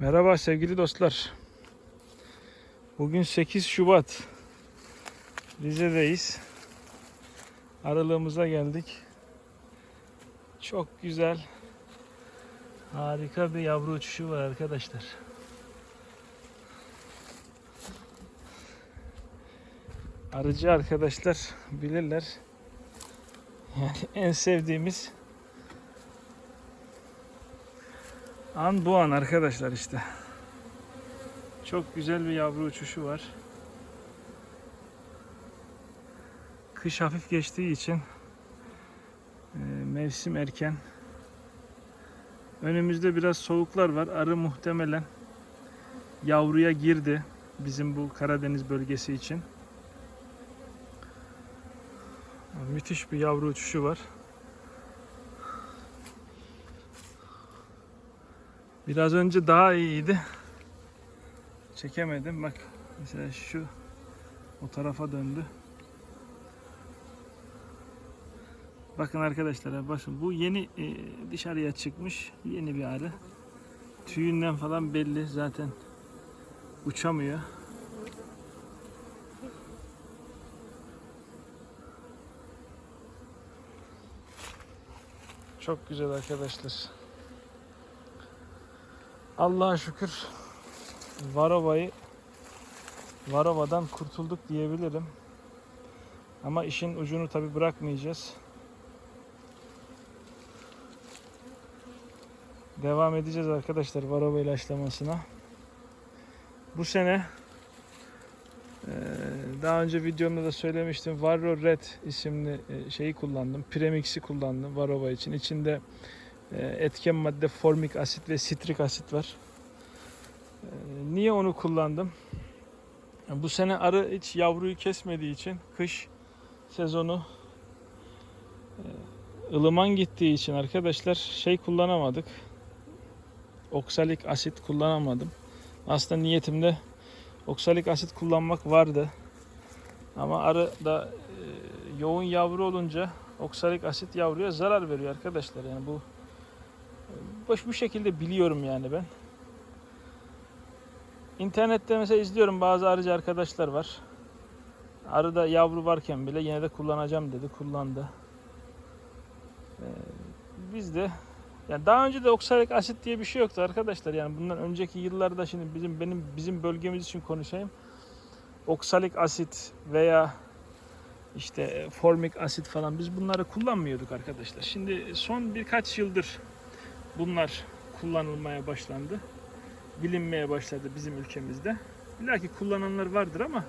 Merhaba sevgili dostlar. Bugün 8 Şubat. Rize'deyiz. Aralığımıza geldik. Çok güzel. Harika bir yavru uçuşu var arkadaşlar. Arıcı arkadaşlar bilirler. Yani en sevdiğimiz An bu an arkadaşlar işte. Çok güzel bir yavru uçuşu var. Kış hafif geçtiği için e, mevsim erken. Önümüzde biraz soğuklar var. Arı muhtemelen yavruya girdi bizim bu Karadeniz bölgesi için. Müthiş bir yavru uçuşu var. Biraz önce daha iyiydi. Çekemedim. Bak mesela şu o tarafa döndü. Bakın arkadaşlar bakın bu yeni e, dışarıya çıkmış yeni bir arı. Tüyünden falan belli zaten uçamıyor. Çok güzel arkadaşlar. Allah'a şükür Varova'yı Varova'dan kurtulduk diyebilirim. Ama işin ucunu tabi bırakmayacağız. Devam edeceğiz arkadaşlar Varova ilaçlamasına. Bu sene eee, daha önce videomda da söylemiştim. Varro Red isimli e, şeyi kullandım. Premix'i kullandım Varova için. İçinde e, etken madde formik asit ve sitrik asit var. E, Niye onu kullandım? Bu sene arı hiç yavruyu kesmediği için kış sezonu e, ılıman gittiği için arkadaşlar şey kullanamadık. Oksalik asit kullanamadım. Aslında niyetimde oksalik asit kullanmak vardı. Ama arı da e, yoğun yavru olunca oksalik asit yavruya zarar veriyor arkadaşlar. Yani bu bu şekilde biliyorum yani ben. İnternette mesela izliyorum bazı arıcı arkadaşlar var. Arıda yavru varken bile yine de kullanacağım dedi. Kullandı. Ee, biz de yani daha önce de oksalik asit diye bir şey yoktu arkadaşlar. Yani bundan önceki yıllarda şimdi bizim benim bizim bölgemiz için konuşayım. Oksalik asit veya işte formik asit falan biz bunları kullanmıyorduk arkadaşlar. Şimdi son birkaç yıldır bunlar kullanılmaya başlandı. Bilinmeye başladı bizim ülkemizde. Belki kullananlar vardır ama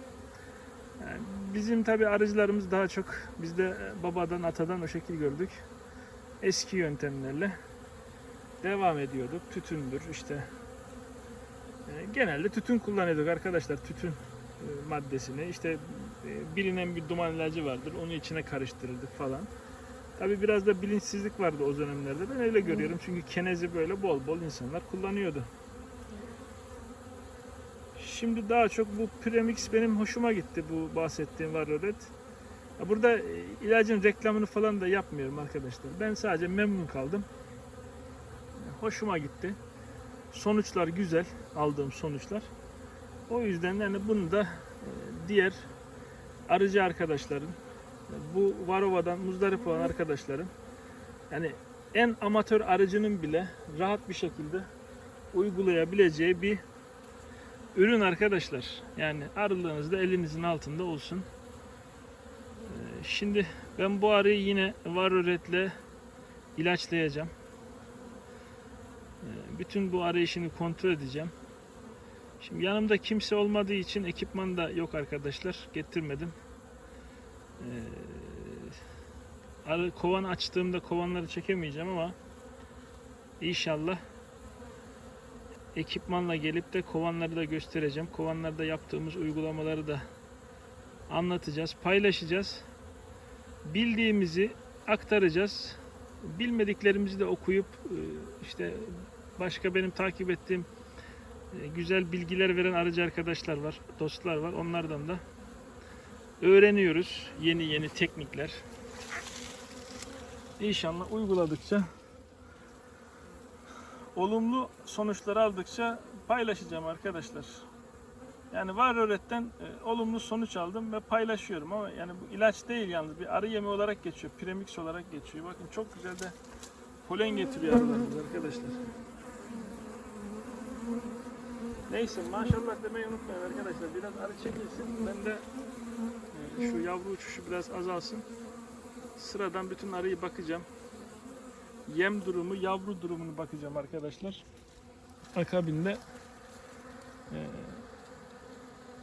yani bizim tabi arıcılarımız daha çok biz de babadan atadan o şekil gördük. Eski yöntemlerle devam ediyorduk. Tütündür işte. E, Genelde tütün kullanıyorduk arkadaşlar. Tütün e, maddesini işte e, bilinen bir duman ilacı vardır. Onu içine karıştırırdık falan. Tabi biraz da bilinçsizlik vardı o dönemlerde. Ben öyle görüyorum. Çünkü kenezi böyle bol bol insanlar kullanıyordu. Şimdi daha çok bu premix benim hoşuma gitti bu bahsettiğim varoret. Ya Burada e, ilacın reklamını falan da yapmıyorum arkadaşlar. Ben sadece memnun kaldım. Hoşuma gitti. Sonuçlar güzel. Aldığım sonuçlar. O yüzden yani bunu da e, diğer arıcı arkadaşların bu Varova'dan muzdarip olan arkadaşların yani en amatör arıcının bile rahat bir şekilde uygulayabileceği bir ürün arkadaşlar. Yani arılığınız da elinizin altında olsun. Ee, Şimdi ben bu arıyı yine Varoret'le ilaçlayacağım. Ee, Bütün bu arayışını kontrol edeceğim. Şimdi yanımda kimse olmadığı için ekipman da yok arkadaşlar. Getirmedim. Ee, arı kovan açtığımda kovanları çekemeyeceğim ama inşallah ekipmanla gelip de kovanları da göstereceğim. Kovanlarda yaptığımız uygulamaları da anlatacağız, paylaşacağız. Bildiğimizi aktaracağız. Bilmediklerimizi de okuyup e, işte başka benim takip ettiğim e, güzel bilgiler veren arıcı arkadaşlar var, dostlar var. Onlardan da öğreniyoruz yeni yeni teknikler. İnşallah uyguladıkça olumlu sonuçlar aldıkça paylaşacağım arkadaşlar. Yani var öğretten e, olumlu sonuç aldım ve paylaşıyorum ama yani bu ilaç değil yalnız bir arı yemi olarak geçiyor. Premix olarak geçiyor. Bakın çok güzel de polen getiriyor arılarımız arkadaşlar. Neyse maşallah demeyi unutmayın arkadaşlar. Biraz arı çekilsin. Ben de e, şu yavru uçuşu biraz azalsın. Sıradan bütün arıyı bakacağım. Yem durumu, yavru durumunu bakacağım arkadaşlar. Akabinde e,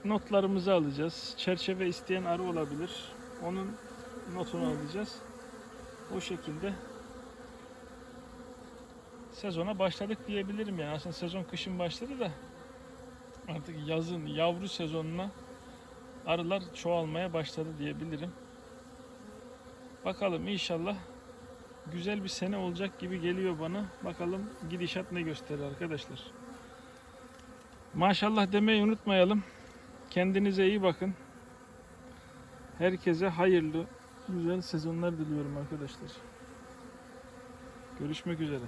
notlarımızı alacağız. Çerçeve isteyen arı olabilir. Onun notunu alacağız. O şekilde sezona başladık diyebilirim yani. Aslında sezon kışın başladı da artık yazın yavru sezonuna arılar çoğalmaya başladı diyebilirim. Bakalım inşallah güzel bir sene olacak gibi geliyor bana. Bakalım gidişat ne gösterir arkadaşlar. Maşallah demeyi unutmayalım. Kendinize iyi bakın. Herkese hayırlı, güzel sezonlar diliyorum arkadaşlar. Görüşmek üzere.